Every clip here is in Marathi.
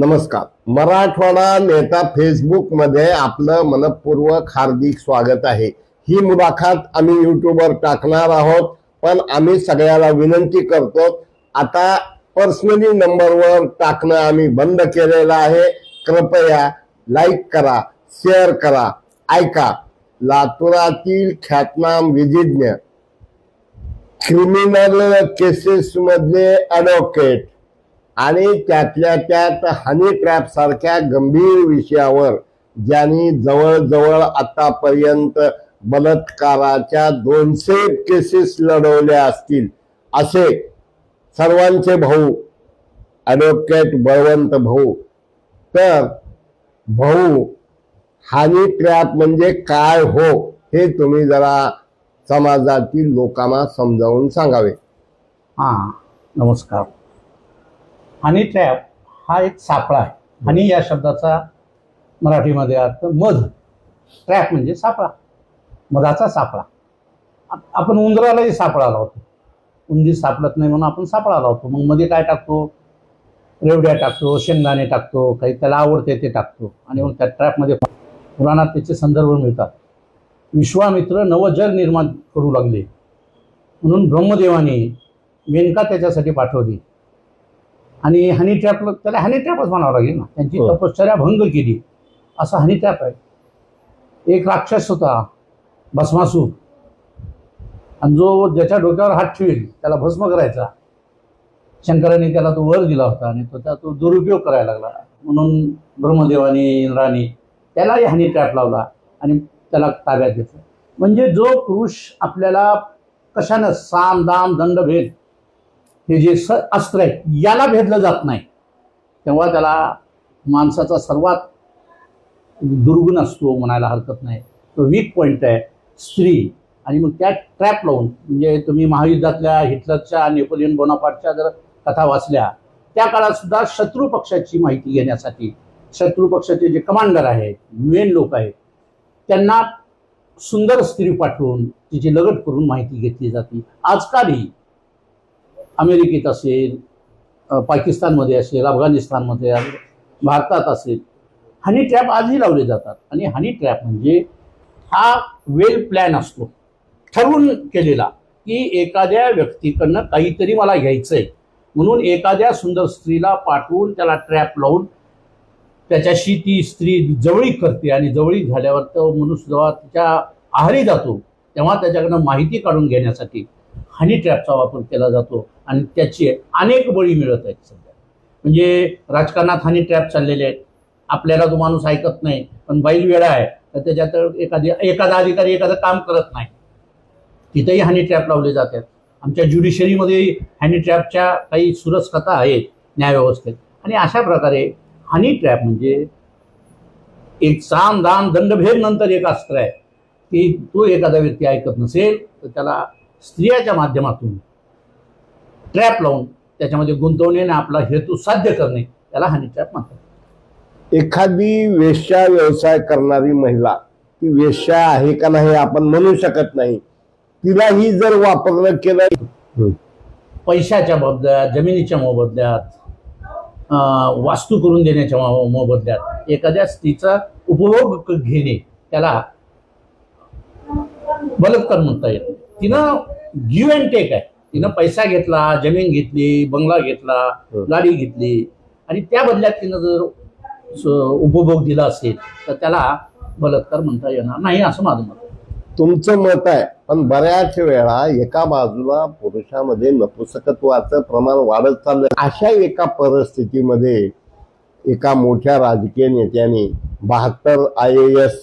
नमस्कार. मराठवाडा नेता फेसबुकमध्ये आपलं मनपूर्वक हार्दिक स्वागत आहे. ही मुलाखत आम्ही युट्यूबवर टाकणार आहोत पण आम्ही सगळ्याला विनंती करतो आता पर्सनली नंबरवर टाकणं आम्ही बंद केलेलं आहे. कृपया लाईक करा शेअर करा ऐका. लातुरातील ख्यातनाम विधिज्ञ क्रिमिनल केसेसमधले ॲडव्होकेट आणि त्यातल्या त्यात हनी ट्रॅप सारख्या गंभीर विषयावर ज्यांनी जवळजवळ आतापर्यंत बलात्काराच्या दोनशे केसेस लढवल्या असतील असे सर्वांचे भाऊ ॲडव्होकेट बळवंत भाऊ. तर भाऊ हानी ट्रॅप म्हणजे काय हो हे तुम्ही जरा समाजातील लोकांना समजावून सांगावे. हां नमस्कार. हनी ट्रॅप हा एक सापळा आहे. हनी या शब्दाचा मराठीमध्ये अर्थ मध. ट्रॅप म्हणजे सापळा. मधाचा सापळा. आपण उंदरालाही सापळा लावतो. उंदीर सापडत नाही म्हणून आपण सापळा लावतो. मग मध्ये काय टाकतो? रेवड्या टाकतो शेंगदाणे टाकतो काही त्याला आवडते ते टाकतो. आणि मग त्या ट्रॅपमध्ये पुराणात त्याचे संदर्भ मिळतात. विश्वामित्र नवजग निर्माण करू लागले. म्हणून ब्रह्मदेवाने मेनका त्याच्यासाठी पाठवली. आणि हनी ट्रॅप त्याला हनी ट्रॅपच म्हणावं लागेल ना. त्यांची हो. तपश्चर्या भंग केली. असा हनी ट्रॅप आहे. एक राक्षस होता भस्मासूर. आणि जो ज्याच्या डोक्यावर हात ठेवेल त्याला भस्म करायचा. शंकराने त्याला तो वर दिला होता आणि तो त्या तो दुरुपयोग करायला लागला. म्हणून ब्रह्मदेवाने इंद्राने त्यालाही हनी ट्रॅप लावला आणि त्याला ताब्यात घेतलं. म्हणजे जो पुरुष आपल्याला कशानं साम दाम दंड भेद हे जे स अस्त्र आहे याला भेदलं जात नाही. तेव्हा त्याला माणसाचा सर्वात दुर्गुण असतो म्हणायला हरकत नाही. तो वीक पॉईंट आहे स्त्री. आणि मग त्या ट्रॅप लावून म्हणजे तुम्ही महायुद्धातल्या हिटलरच्या नेपोलियन बोनापाटच्या जर कथा वाचल्या त्या काळात सुद्धा शत्रू पक्षाची माहिती घेण्यासाठी शत्रू पक्षाचे जे कमांडर आहेत मेन लोक आहेत त्यांना सुंदर स्त्री पाठवून तिची लगट करून माहिती घेतली जाते. आजकालही अमेरिकेत असेल पाकिस्तानमध्ये असेल अफगाणिस्तानमध्ये असेल, भारतात असेल हनी ट्रॅप आजही लावले जातात. आणि हनी ट्रॅप म्हणजे हा वेल प्लॅन असतो. ठरवून केलेला की एखाद्या व्यक्तीकडनं काहीतरी मला घ्यायचं आहे म्हणून एखाद्या सुंदर स्त्रीला पाठवून त्याला ट्रॅप लावून त्याच्याशी ती स्त्री जवळीक करते आणि जवळीक झाल्यावर तो मनुष्य जेव्हा तिच्या आहारी जातो तेव्हा त्याच्याकडनं माहिती काढून घेण्यासाठी हनी ट्रॅपचा वापर केला जातो. आणि त्याची अनेक बळी मिळत आहेत सध्या. म्हणजे राजकारणात हानी ट्रॅप चाललेले आहेत. आपल्याला तो माणूस ऐकत नाही. पण बैल वेळा आहे. तर त्याच्यात एखादी एखादा अधिकारी एखादं काम करत नाही. तिथेही हानी ट्रॅप लावले जातात आमच्या ज्युडिशरीमध्ये हॅनी ट्रॅपच्या काही सुरस कथा आहेत न्यायव्यवस्थेत. आणि अशा प्रकारे हनी ट्रॅप म्हणजे एक साम दान दंडभेद नंतर एक अस्त्र आहे. की तो एखादा व्यक्ती ऐकत नसेल तर त्याला स्त्रियाच्या माध्यमातून ट्रॅप लावून त्याच्यामध्ये गुंतवणे आणि आपला हेतू साध्य करणे त्याला हनी ट्रॅप म्हणतात. एखादी वेश्या व्यवसाय करणारी महिला ती वेश्या आहे का नाही आपण म्हणू शकत नाही. तिलाही जर वापरलं केलं पैशाच्या बदल्यात जमिनीच्या मोबदल्यात अं, वास्तू करून देण्याच्या मोबदल्यात एखाद्या स्त्रीचा उपभोग घेणे त्याला बलात्कार म्हणता येत तिनं गिव्ह अँड टेक आहे. तिनं पैसा घेतला जमीन घेतली बंगला घेतला. गाडी घेतली आणि त्या बदल्यात तिनं जर उपभोग दिला असेल तर त्याला बलात्कार म्हणता येणार नाही असं माझं मत. तुमचं मत आहे पण बऱ्याच वेळा एका बाजूला पुरुषामध्ये नपुसकत्वाचं प्रमाण वाढत चाललं अशा एका परिस्थितीमध्ये एका मोठ्या राजकीय नेत्याने बहात्तर आय ए एस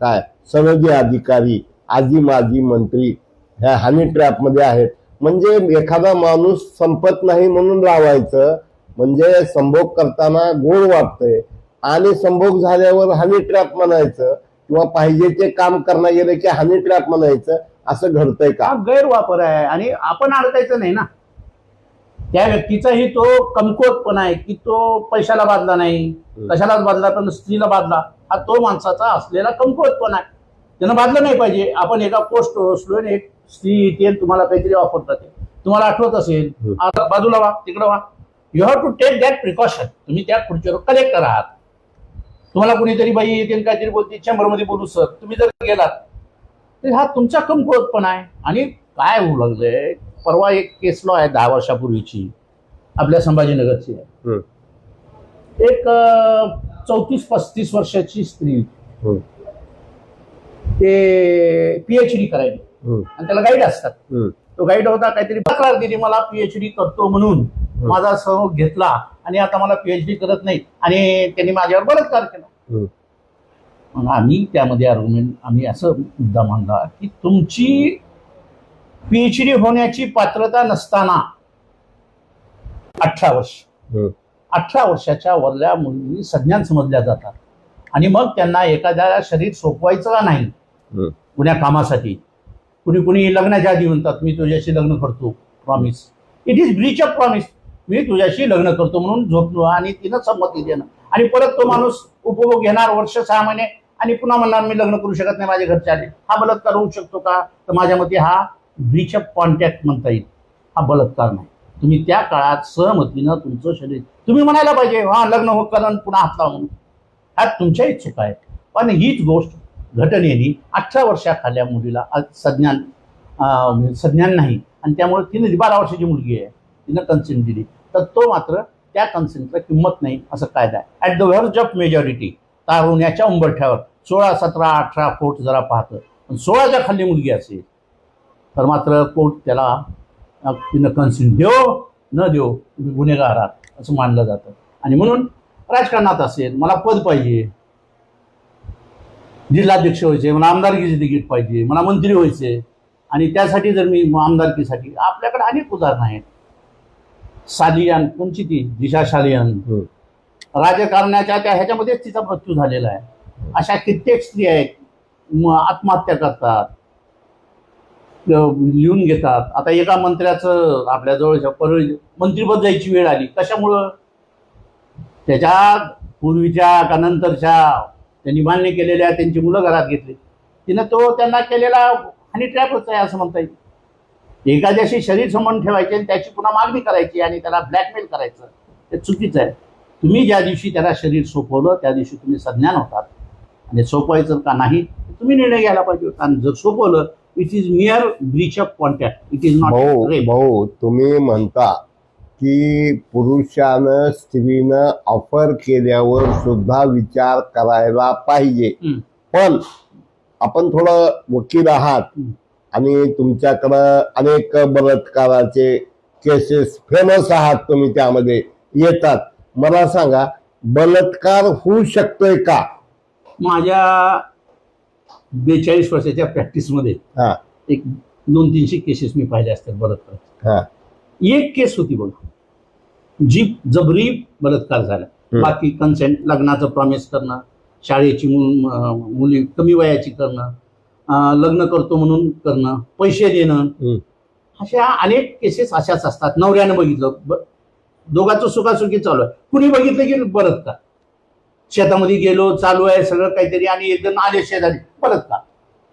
काय सनदी अधिकारी आजी माजी मंत्री ह्या हनी ट्रॅपमध्ये आहेत म्हणजे एखादा माणूस संपत नाही म्हणून लावायचं म्हणजे संभोग करताना गोड वाटतंय. आणि संभोग झाल्यावर हनी ट्रॅप म्हणायचं किंवा पाहिजे ते काम करणं गेलं की हनी ट्रॅप म्हणायचं असं घडतंय का? हा गैरवापर आहे. आणि आपण अडकायचं नाही ना. त्या व्यक्तीचाही तो कमकुवतपणा आहे की तो पैशाला बांधला नाही. कशालाच बांधला पण स्त्रीला बांधला. हा तो माणसाचा असलेला कमकुवतपणा आहे. त्यानं बांधलं नाही पाहिजे. आपण एका पोस्ट आणि एक स्त्री येते आणि तुम्हाला काहीतरी ऑफर करते तुम्हाला आठवत असेल? हं. आता बाजूला वा तिकडं वा. You have to take that precaution तुम्ही त्या खुर्चीवर कलेक्टर आहात तुम्हाला कोणीतरी बाई येते काहीतरी बोलते चेंबरमध्ये बोलू सर तुम्ही जर गेलात तर हा तुमचा कमकुवतपणा आहे. आणि काय होऊ लागलंय? परवा एक केस लॉ आहे दहा वर्षापूर्वीची. आपल्या संभाजीनगरची आहे. हम्म. एक चौतीस पस्तीस वर्षाची स्त्री हम्म. ते पीएच डी करायला हम्म. आणि त्याला गाईड असतात. तो गाईड होता काहीतरी तक्रार दिली मला पीएचडी करतो म्हणून. माझा सहयोग घेतला आणि आता मला पीएचडी करत नाही आणि त्यांनी माझ्यावर बलात्कार केला. मग आम्ही त्यामध्ये आर्ग्युमेंट आम्ही असं मुद्दा मांडला की तुमची पीएचडी होण्याची पात्रता नसताना अठरा वर्ष. अठरा वर्षाच्या वरल्या मुली संज्ञान समजल्या जातात. आणि मग त्यांना एखाद्या शरीर सोपवायचं का नाही. कुण्या कामासाठी. कुणी कुणी लग्नाच्या आधी म्हणतात मी तुझ्याशी लग्न करतो promise it is breach of promise मी तुझ्याशी लग्न करतो म्हणून झोपलो आणि तिनं संमती देणं. आणि परत तो माणूस उपभोग घेणार वर्ष सहा महिने आणि पुन्हा म्हणणार मी लग्न करू शकत नाही माझ्या घरचे आले हा बलात्कार होऊ शकतो का? तर माझ्या मते हा ब्रीच ऑफ कॉन्टॅक्ट म्हणता येईल. हा बलात्कार नाही. तुम्ही त्या काळात सहमतीनं तुमचं शरीर तुम्ही म्हणायला पाहिजे हा लग्न हो कारण पुन्हा हात म्हणून. ह्यात तुमच्याही चुका आहेत. पण हीच गोष्ट घटनेने अठरा वर्षाखाल्या मुलीला संज्ञान संज्ञान नाही. आणि त्यामुळे तिने बारा वर्षाची मुलगी आहे तिनं कन्सेंट दिली. तर तो मात्र त्या कन्सेंटला किंमत नाही असं कायदा आहे. At the verge of majority तारुण्याच्या उंबरठ्यावर. सोळा सतरा अठरा कोर्ट जरा पाहतं. पण सोळाच्या खाली मुलगी असेल तर मात्र कोर्ट त्याला तिनं कन्सेंट देव न देव तुम्ही गुन्हेगार आहात असं मानलं जातं. आणि म्हणून राजकारणात असेल मला पद पाहिजे. जिल्हाध्यक्ष व्हायचे मला आमदारकीचे तिकीट पाहिजे मला मंत्री व्हायचे. आणि त्यासाठी जर मी आमदारकीसाठी आपल्याकडे अनेक उदाहरणं आहेत. सालियन कोणची ती? दिशा सालियन हम्म. राजकारणाच्या त्या ह्याच्यामध्येच तिचा मृत्यू झालेला आहे. अशा कित्येक स्त्रिया आहेत आत्महत्या करतात लिहून घेतात. आता एका मंत्र्याचं आपल्याजवळ परळी मंत्रीपद जायची वेळ आली. कशामुळं? त्याच्या पूर्वीच्या का नंतरच्या त्यांनी मान्य केलेल्या त्यांची मुलं घरात घेतली. तिनं तो त्यांना केलेला आणि ट्रॅपच आहे असं म्हणता येईल. एखाद्याशी शरीर संबंध ठेवायचे आणि त्याची पुन्हा मागणी करायची आणि त्याला ब्लॅकमेल करायचं ते चुकीचं आहे. तुम्ही ज्या दिवशी त्याला शरीर सोपवलं त्या दिवशी तुम्ही संज्ञान होतात. आणि सोपवायचं का नाही तुम्ही निर्णय घ्यायला पाहिजे होता. आणि जर सोपवलं it is mere breach of contract it is not भाऊ तुम्ही म्हणता की पुरुषानं स्त्रीनं ऑफर केल्यावर सुद्धा विचार करायला पाहिजे. पण आपण थोडं वकील आहात. आणि तुमच्याकडं अनेक बलात्काराचे केसेस फेमस आहात तुम्ही त्यामध्ये येतात. मला सांगा बलात्कार होऊ शकतोय का? माझ्या बेचाळीस वर्षाच्या प्रॅक्टिसमध्ये हा. एक दोन तीनशे केसेस मी पाहिले असतात बलात्कार. हा. एक केस होती बघा. जी जबरी बलात्कार झाला. बाकी कन्सेंट लग्नाचं प्रॉमिस करणं शाळेची मुली कमी वयाची करणं लग्न करतो म्हणून करणं पैसे देणं. अशा अनेक केसेस अशाच असतात. नवऱ्यानं बघितलं. दोघांचं सुखासुखी चालू आहे. कुणी बघितलं की बलात्कार? शेतामध्ये गेलो चालू आहे सगळं काहीतरी आणि एक जण आले शेजारी. बलात्कार.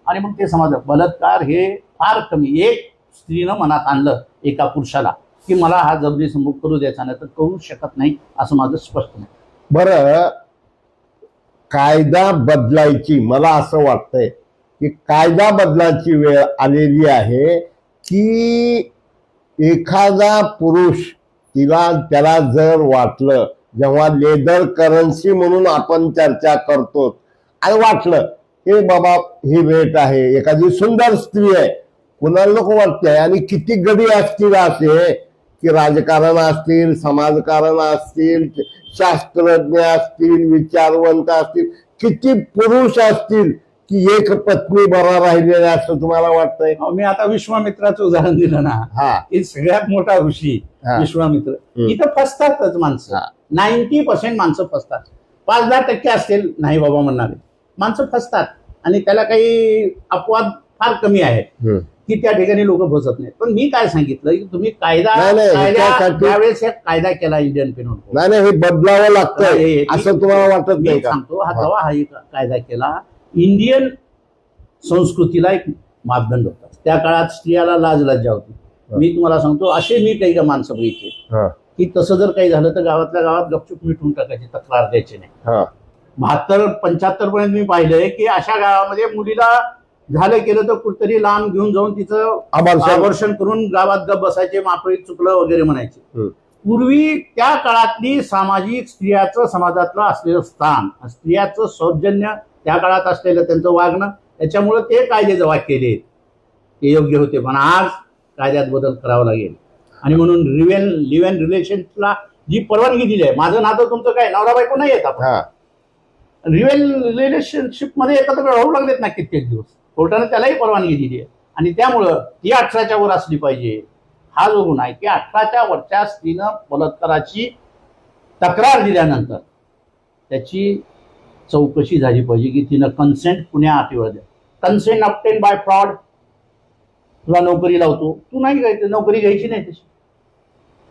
आणि मग ते समजलं बलात्कार हे फार कमी. एक स्त्रीनं मनात आणलं एका पुरुषाला की मला हा जबरी संभोग करू द्यायचा नाही तर करू शकत नाही असं माझं स्पष्ट नाही बरं कायदा बदलायची मला असं वाटतंय की कायदा बदलायची वेळ आलेली आहे की एखादा पुरुष तिला त्याला जर वाटलं जेव्हा लेदर करन्सी म्हणून आपण चर्चा करतो आणि वाटलं हे बाबा ही भेट आहे एखादी सुंदर स्त्री आहे कुणाला नको वाटतंय? आणि किती गडी असतील असे? की राजकारण असतील समाजकारण असतील शास्त्रज्ञ असतील विचारवंत असतील किती पुरुष असतील की एक पत्नी बरा राहिलेला असं तुम्हाला वाटतंय? मी आता विश्वामित्राचं उदाहरण दिलं ना. हा. हे सगळ्यात मोठा ऋषी. विश्वामित्र. इथं फसतातच माणसं. नाईन्टी पर्सेंट माणसं फसतात. पाच दहा टक्के असतील नाही बाबा म्हणणारे माणसं फसतात. आणि त्याला काही अपवाद फार कमी आहे हम्म. की त्या ठिकाणी लोक फसत नाहीत. पण मी काय सांगितलं की तुम्ही कायदा नाही, नाही, कायदा ह्याच्यासाठी- त्यावेळेस कायदा केला इंडियन पेनल कोड नाही नाही हे बदलावं हे- लागतंय हे- असं तुम्हाला वाटत मी नाही का? सांगतो हा. जेव्हा हा एक कायदा केला इंडियन संस्कृतीला एक मापदंड होता. त्या काळात स्त्रियाला लाज लज्जा होती. मी तुम्हाला सांगतो असे मी काही का माणसं बघितले. हा. की तसं जर काही झालं तर गावातल्या गावात गपचूप मिटून टाकायची तक्रार द्यायची नाही. हा. बहात्तर पंच्याहत्तर पर्यंत मी पाहिलंय की अशा गावामध्ये मुलीला झालं केलं तर कुठतरी लांब घेऊन जाऊन तिचं आवर्षण करून गावात गप बसायचे मापळीत चुकलं वगैरे म्हणायचे. पूर्वी त्या काळातली सामाजिक स्त्रियाचं समाजातलं असलेलं स्थान स्त्रियाचं सौजन्य त्या काळात असलेलं त्यांचं वागणं त्याच्यामुळे ते कायदे जेव्हा केले. ते योग्य होते पण आज कायद्यात बदल करावा लागेल. आणि म्हणून रिवेन लिव्ह अँड रिलेशनला जी परवानगी दिली आहे माझं नातं तुमचं काय नवरा बायको नाही येत आपण. हा. रिवेल रिलेशनशिपमध्ये एकत्र राहू लागलेत ना कित्येक दिवस. कोर्टाने त्यालाही परवानगी दिली आहे. आणि त्यामुळं ती अठराच्या वर असली पाहिजे. हा जो गुन्हा आहे की अठराच्या वरच्या स्त्रीनं बलात्काराची तक्रार दिल्यानंतर त्याची चौकशी झाली पाहिजे की तिनं कन्सेंट पुण्या अटीवर द्या. कन्सेंट अपटेन बाय फ्रॉड तुला नोकरी लावतो. तू नाही घ्यायचं नोकरी घ्यायची नाही तशी.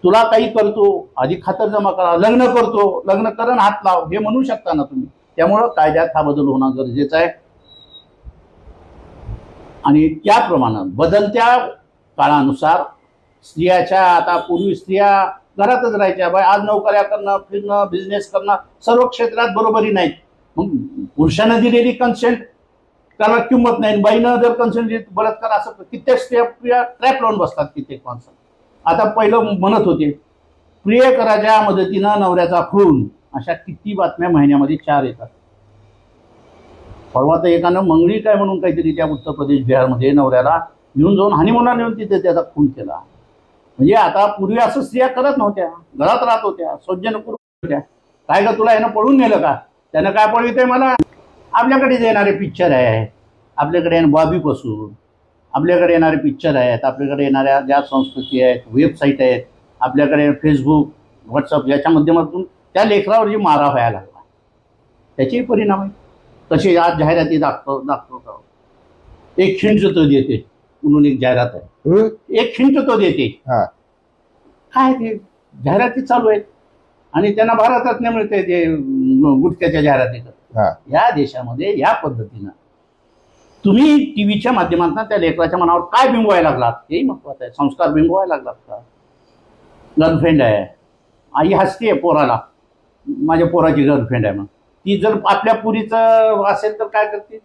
तुला काही करतो आधी खातर जमा करा लग्न करतो. लग्न करण हात लाव हे म्हणू शकता ना तुम्ही. त्यामुळं कायद्यात हा बदल होणं गरजेचं आहे. आणि त्याप्रमाणे बदलत्या काळानुसार स्त्रियाच्या आता पूर्वी स्त्रिया घरातच राहायच्या बाय आज नोकऱ्या करणं फिरणं बिझनेस करणं सर्व क्षेत्रात बरोबरी नाहीत मग पुरुषानं दिलेली कन्सेंट त्याला किंमत नाही बाईनं जर कन्सेंट दिली बलात्कार असं कित्येक स्त्रिया ट्रॅप लावून बसतात कित्येक माणसं. आता पहिलं म्हणत होते प्रियकराच्या मदतीनं नवऱ्याचा खून अशा किती बातम्या महिन्यामध्ये चार येतात. परवा तर एकानं मंगळी काय म्हणून काहीतरी त्या उत्तर प्रदेश बिहारमध्ये नवऱ्याला घेऊन जाऊन हनीमुना नेऊन तिथे त्याचा खून केला. म्हणजे आता पूर्वी असं स्त्रिया करत नव्हत्या. घरात राहत होत्या. सौजन्यपूर्वक होत्या. काय का तुला यानं पळून नेलं का? त्यानं काय पळवितंय मला? आपल्याकडे येणारे पिक्चर आहे आपल्याकडे बॉबीपासून आपल्याकडे येणारे पिक्चर आहेत. आपल्याकडे येणाऱ्या ज्या संस्कृती आहेत वेबसाईट आहेत आपल्याकडे फेसबुक व्हॉट्सअप याच्या माध्यमातून त्या लेखरावर जी मारा व्हायला लागला. त्याचेही परिणाम आहे. तसे आज जाहिराती दाखव दाखवतो एक खिंच तो देते म्हणून एक जाहिरात आहे? एक खिंट तो देते. हा. काय ते? जाहिराती चालू आहेत. आणि त्यांना भारतरत्न मिळते ते गुटख्याच्या जाहिराती या देशामध्ये या पद्धतीनं तुम्ही टीव्हीच्या माध्यमातून त्या लेकराच्या मनावर काय बिंबवायला लागलात? हेही महत्वाचं आहे. संस्कार बिंबवायला लागलात का? गर्लफ्रेंड आहे. आई हसते पोराला. माझ्या पोराची गर्लफ्रेंड आहे मग ती जर आपल्या पुरीचं असेल तर काय करते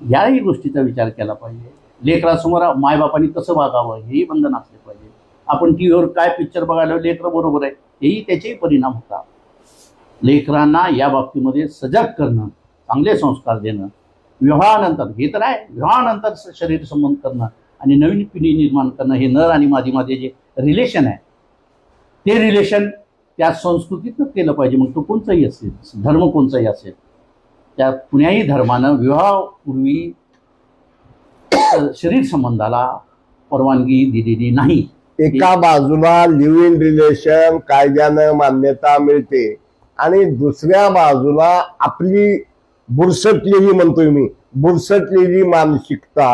याही गोष्टीचा विचार केला पाहिजे. लेकरासमोर मायबापांनी कसं वागावं हेही बंधन असले पाहिजे. आपण टी व्हीवर काय पिक्चर बघायला लेकरं बरोबर आहे हेही त्याचेही परिणाम होतात. लेकरांना या बाबतीमध्ये सजग करणं चांगले संस्कार देणं विवाहानंतर हे तर आहे विवाहानंतर शरीर संबंध करणं आणि नवीन पिढी निर्माण करणं हे नर आणि मादीमध्ये जे रिलेशन आहे ते रिलेशन त्या संस्कृतीतनं केलं पाहिजे. मग तो कोणताही असेल धर्म कोणताही असेल त्या कुण्याही धर्मानं विवाहापूर्वी शरीर संबंधाला परवानगी दिलेली नाही. एका बाजूला लिव्ह इन रिलेशन कायद्यानं मान्यता मिळते आणि दुसऱ्या बाजूला आपली बुरसटलेली म्हणतोय मी बुरसटलेली मानसिकता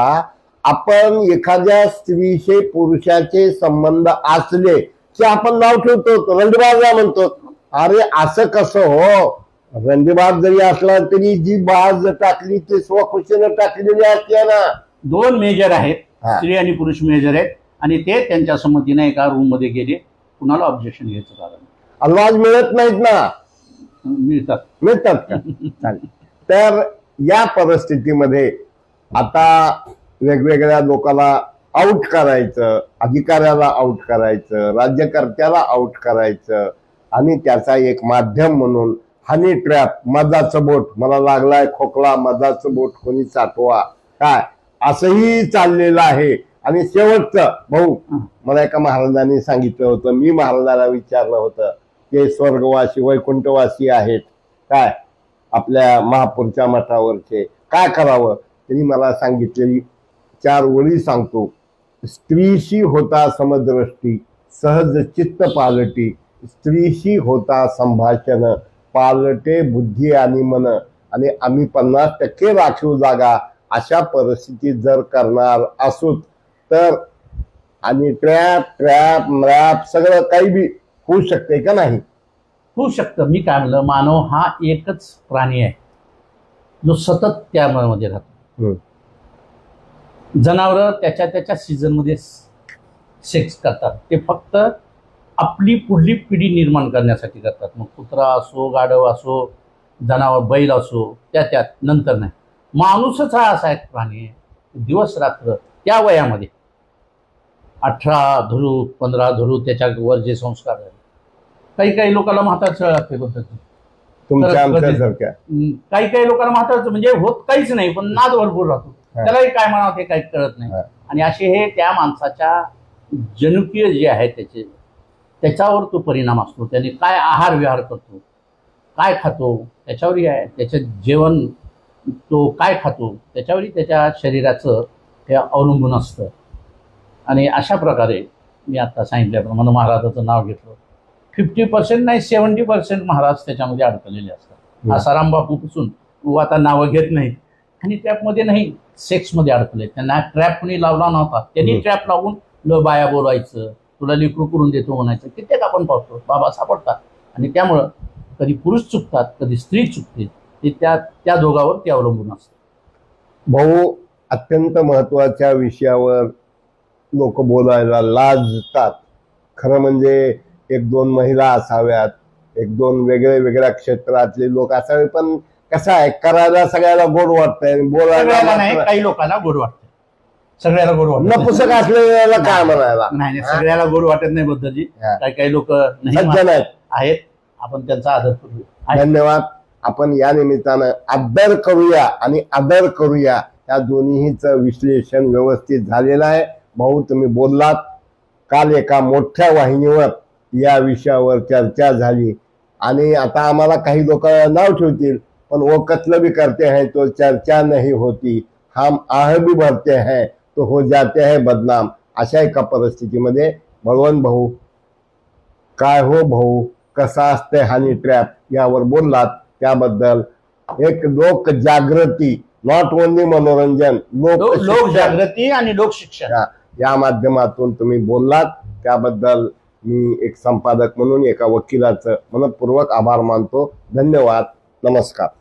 आपण एखाद्या स्त्रीचे पुरुषाचे संबंध असले की आपण नाव ठेवतो रंडबाजा म्हणतो. अरे असं कसं हो? रंडबाज जरी असला तरी जी बाज टाकली ती स्वखुशीनं टाकलेली असते ना. दोन मेजर आहेत. स्त्री आणि पुरुष मेजर आहेत. आणि ते त्यांच्या संमतीने एका रूममध्ये गेले. कुणाला ऑब्जेक्शन घ्यायचं कारण. अलवाज मिळत नाहीत ना. मिळतात. मिळतात का? तर या परिस्थितीमध्ये आता वेगवेगळ्या लोकांना आउट करायचं अधिकाऱ्याला आउट करायचं राज्यकर्त्याला आउट करायचं. आणि त्याचा एक माध्यम म्हणून हनी ट्रॅप मधाचं बोट मला लागलाय खोकला मधाचं बोट कोणी साठवा? काय? असंही चाललेलं आहे. आणि शेवटचं भाऊ मला एका महाराजांनी सांगितलं होतं मी महाराजाला विचारलं होतं ते स्वर्गवासी वैकुंठवासी आहेत काय? आपल्या महापूरच्या मठावरचे काय करावं? त्यांनी मला सांगितलेली चार ओळी सांगतो. स्त्रीशी होता समदृष्टी सहज चित्त पालटी. स्त्रीशी होता संभाषण पालटे बुद्धी आणि मन. आणि आम्ही पन्नास टक्के राखीव जागा अशा परिस्थितीत जर करणार असोत तर आणि ट्रॅप ट्रॅप मॅप सगळं काही बी होऊ शकते का नाही? होऊ शकतं. मी काय म्हणलं मानव हा एकच प्राणी आहे. जो सतत त्यामध्ये राहतो. जनावरं त्याच्या त्याच्या सीझनमध्ये सेक्स करतात. ते फक्त आपली पुढली पिढी निर्माण करण्यासाठी करतात. मग कुत्रा असो गाढव असो जनावर बैल असो त्या त्यात नंतर नाही. माणूसच हा असा एक प्राणी आहे. दिवस रात्र त्या वयामध्ये. अठरा धरू पंधरा धरू त्याच्यावर जे संस्कार झाले काही काही लोकांना म्हातारचं लागते पद्धती. काही काही लोकांना म्हातारचं म्हणजे होत काहीच नाही पण नाद भरपूर राहतो. त्यालाही काय म्हणावं ते काही कळत नाही. आणि असे हे त्या माणसाच्या जनुकीय जे आहे त्याचे त्याच्यावर तो परिणाम असतो. त्याने काय आहार विहार करतो काय खातो त्याच्यावरही आहे. त्याचं जेवण तो काय खातो त्याच्यावरही त्याच्या शरीराचं हे अवलंबून असतं. आणि अशा प्रकारे मी आता सांगितल्याप्रमाणे महाराजाचं नाव घेतलं. फिफ्टी पर्सेंट नाही सेवन्टी पर्सेंट महाराज त्याच्यामध्ये अडकलेले असतात. हम्म. आसाराम बापूपासून. तू आता नावं घेत नाहीत. आणि ट्रॅपमध्ये नाही सेक्समध्ये अडकले. त्यांना ट्रॅप कोणी लावला नव्हता. त्यांनी. ट्रॅप लावून ल बाया बोलायचं तुला लिकरू करून देतो म्हणायचं. कित्येक आपण पाहतो. बाबा सापडतात. आणि त्यामुळं कधी पुरुष चुकतात कधी स्त्री चुकते ते त्या त्या दोघावर ते अवलंबून असतं. भाऊ अत्यंत महत्त्वाच्या विषयावर लोक बोलायला लाजतात. खरं म्हणजे एक दोन महिला असाव्यात एक दोन वेगळे वेगळ्या क्षेत्रातले लोक असावे पण कसं आहे? करायला सगळ्याला गोड वाटतंय आणि बोलायला सगळ्याला नाही मात्र- काही लोकांना गोड वाटतं सगळ्याला गोड वाटत नपुसक असलेल्याला काय म्हणायला? नाही नाही, सगळ्याला गोड वाटत नाही बद्दलजी. हा. काही काही लोक सज्जन आहेत. आहेत. आपण त्यांचा आदर करू. धन्यवाद. आपण या निमित्तानं आदर करूया आणि आदर करूया. या दोन्हीचं विश्लेषण व्यवस्थित झालेलं आहे. भाऊ तुम्ही बोललात. काल एका मोठ्या वाहिनीवर या विषयावर चर्चा झाली. आणि आता आम्हाला काही लोक नाव ठेवतील. पण वो कत्ल भी करते हैं तो चर्चा नहीं होती। हम आह भी भरते हैं तो हो जाते हैं बदनाम। अशा एका परिस्थितीमध्ये बळवंत भाऊ काय हो भाऊ कसा असते हानी ट्रॅप यावर बोललात त्याबद्दल एक लोक जागृती नॉट ओनली मनोरंजन लोक लोक जागृती आणि लोक शिक्षण या- या माध्यमातून तुम्ही बोललात त्याबद्दल मी एक संपादक म्हणून एका वकिलाचं मनपूर्वक आभार मानतो. धन्यवाद. नमस्कार.